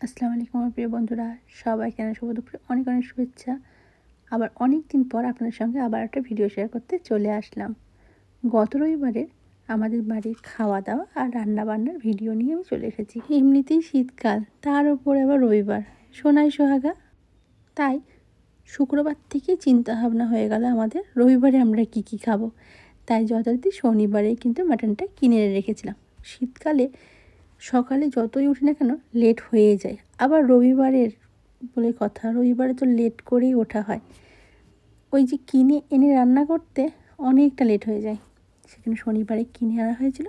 আসসালামু আলাইকুম আমার প্রিয় বন্ধুরা। সবাই কেন শুভ দুপুরে, অনেক অনেক শুভেচ্ছা। আবার অনেক দিন পর আপনার সঙ্গে আবার একটা ভিডিও শেয়ার করতে চলে আসলাম। গত রবিবারে আমাদের বাড়ির খাওয়া দাওয়া আর রান্না বান্নার ভিডিও নিয়ে আমি চলে এসেছি। এমনিতেই শীতকাল, তার উপরে আবার রবিবার। সোনাই সোহাগা, তাই শুক্রবার থেকেই চিন্তা ভাবনা হয়ে গেল আমাদের, রবিবারে আমরা কি কি খাব? তাই যথারীতি শনিবারে কিন্তু মাটনটা কিনে রেখেছিলাম। শীতকালে সকালে যতই উঠি না কেন লেট হয়ে যায়। আবার রবিবারের বলে কথা, রবিবারে তো লেট করেই ওঠা হয়। ওই যে কিনে এনে রান্না করতে অনেকটা লেট হয়ে যায়। সেখানে শনিবারে কিনে আনা হয়েছিল।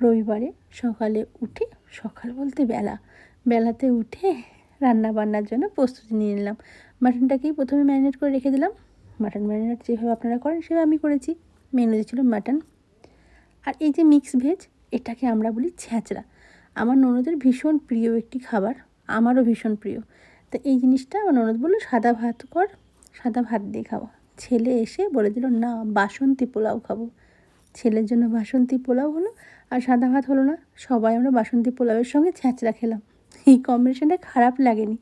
রবিবারে সকালে উঠে, সকাল বলতে বেলা। বেলাতে উঠে রান্না বান্নার জন্য প্রস্তুতি নিয়ে নিলাম। মাটনটাকেই প্রথমে ম্যারিনেট করে রেখে দিলাম। মাটন ম্যারিনেট যেভাবে আপনারা করেন, সেভাবে আমি করেছি। মেনুতে ছিল মাটন আর এই যে মিক্স ভেজ এটাকে আমরা বলি ছ্যাঁচড়া আমার ননদের ভীষণ প্রিয় একটি খাবার, আমারও ভীষণ প্রিয়। তো এই জিনিসটা আমার ননদ বলল, সাদা ভাত কর, সাদা ভাত দিয়ে খাব। ছেলে এসে বলে দিল, না, বাসন্তী পোলাও খাব। ছেলের জন্য বাসন্তী পোলাও হলো, আর সাদা ভাত হলো না, সবাই আমরা বাসন্তী পোলাওয়ের সঙ্গে ছ্যাঁচড়া খেলাম। এই কম্বিনেশনটা খারাপ লাগেনি,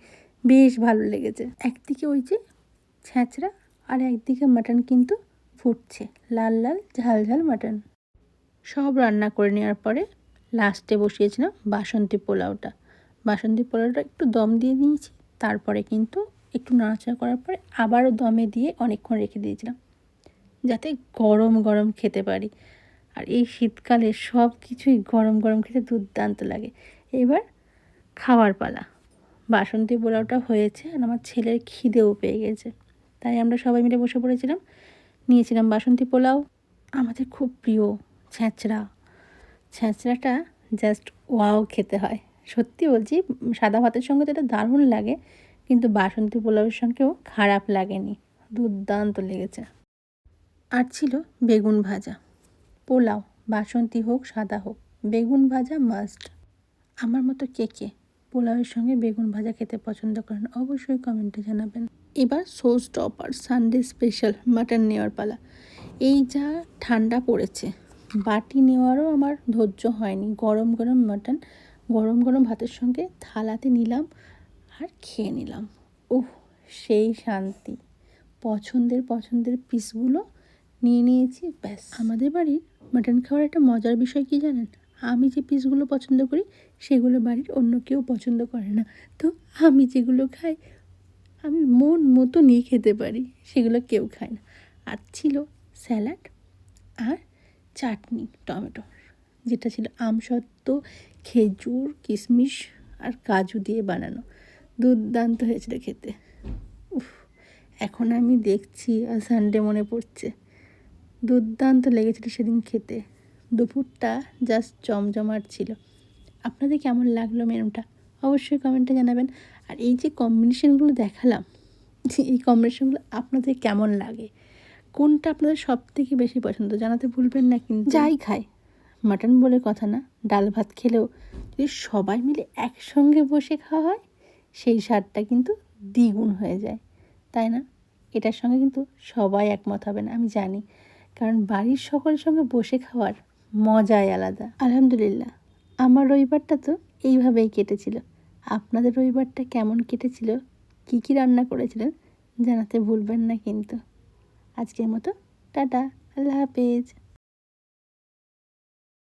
বেশ ভালো লেগেছে। একদিকে ওই যে ছ্যাঁচড়া আর একদিকে মাটন কিন্তু ফুটছে, লাল লাল ঝাল ঝাল মাটন সব রান্না করে নেওয়ার পরে লাস্টে বসিয়েছিলাম বাসন্তী পোলাওটা। বাসন্তী পোলাওটা একটু দম দিয়ে নিয়েছি তারপরে কিন্তু একটু নাড়াচাড়া করার পরে আবারও দমে দিয়ে অনেকক্ষণ রেখে দিয়েছিলাম, যাতে গরম গরম খেতে পারি। আর এই শীতকালে সব কিছুই গরম গরম খেতে দুর্দান্ত লাগে। এবার খাওয়ার পালা। বাসন্তী পোলাওটা হয়েছে আর আমার ছেলের খিদেও পেয়ে গেছে। তাই আমরা সবাই মিলে বসে পড়েছিলাম, নিয়েছিলাম বাসন্তী পোলাও। আমাদের খুব প্রিয় ছ্যাঁচড়া ছ্যাঁচড়াটা জাস্ট ওয়াও খেতে হয়। সত্যি বলছি, সাদা ভাতের সঙ্গে তো এটা দারুণ লাগে, কিন্তু বাসন্তী পোলাওয়ের সঙ্গেও খারাপ লাগেনি। দুর্দান্ত লেগেছে। আর ছিল বেগুন ভাজা। পোলাও, বাসন্তী হোক, সাদা হোক, বেগুন ভাজা মাস্ট আমার মতো কে কে পোলাওয়ের সঙ্গে বেগুন ভাজা খেতে পছন্দ করেন, অবশ্যই কমেন্টে জানাবেন। এবার সোস টপার সানডে স্পেশাল মাটন নেওয়ার পালা। এই যা ঠান্ডা পড়েছে বাটি নেওয়ারও আমার ধৈর্য হয়নি। গরম গরম মাটন, গরম গরম ভাতের সঙ্গে থালাতে নিলাম আর খেয়ে নিলাম। ওহ সেই শান্তি। পছন্দের পছন্দের পিসগুলো নিয়ে নিয়েছি, ব্যাস। আমাদের বাড়ির মাটন খাওয়ার একটা মজার বিষয় কি জানেন? আমি যে পিসগুলো পছন্দ করি, সেগুলো বাড়ির অন্য কেউ পছন্দ করে না। তো আমি যেগুলো খাই, আমি মন মতো নিয়ে খেতে পারি, সেগুলো কেউ খায় না। আর ছিল স্যালাড আর চাটনি, টমেটো, যেটা ছিল আমসত্ত্ব, খেজুর, কিশমিশ আর কাজু দিয়ে বানানো। দুর্দান্ত হয়েছিল খেতে। উফ, এখন আমি দেখছি আর সানডে মনে পড়ছে। দুর্দান্ত লেগেছিল সেদিন খেতে। দুপুরটা জাস্ট জমজমাট ছিল। আপনাদের কেমন লাগল মেনুটা? অবশ্যই কমেন্টে জানাবেন। আর এই যে কম্বিনেশনগুলো দেখালাম, এই কম্বিনেশনগুলো আপনাদের কেমন লাগে? কোনটা আপনাদের সব থেকে বেশি পছন্দ? জানাতে ভুলবেন না কিন্তু। যাই খায় মাটন বলে কথা না ডাল ভাত খেলেও যদি সবাই মিলে একসঙ্গে বসে খাওয়া হয় সেই স্বাদটা কিন্তু দ্বিগুণ হয়ে যায়। তাই না? এটার সঙ্গে কিন্তু সবাই একমত হবে না আমি জানি। কারণ বাড়ির সকলের সঙ্গে বসে খাওয়ার মজাই আলাদা। আলহামদুলিল্লাহ। আমার রবিবারটা তো এইভাবেই কেটেছিল। আপনাদের রবিবারটা কেমন কেটেছিল? কী কী রান্না করেছিলেন? জানাতে ভুলবেন না কিন্তু। আজকের মতো টাটা আল্লাহ হাফেজ।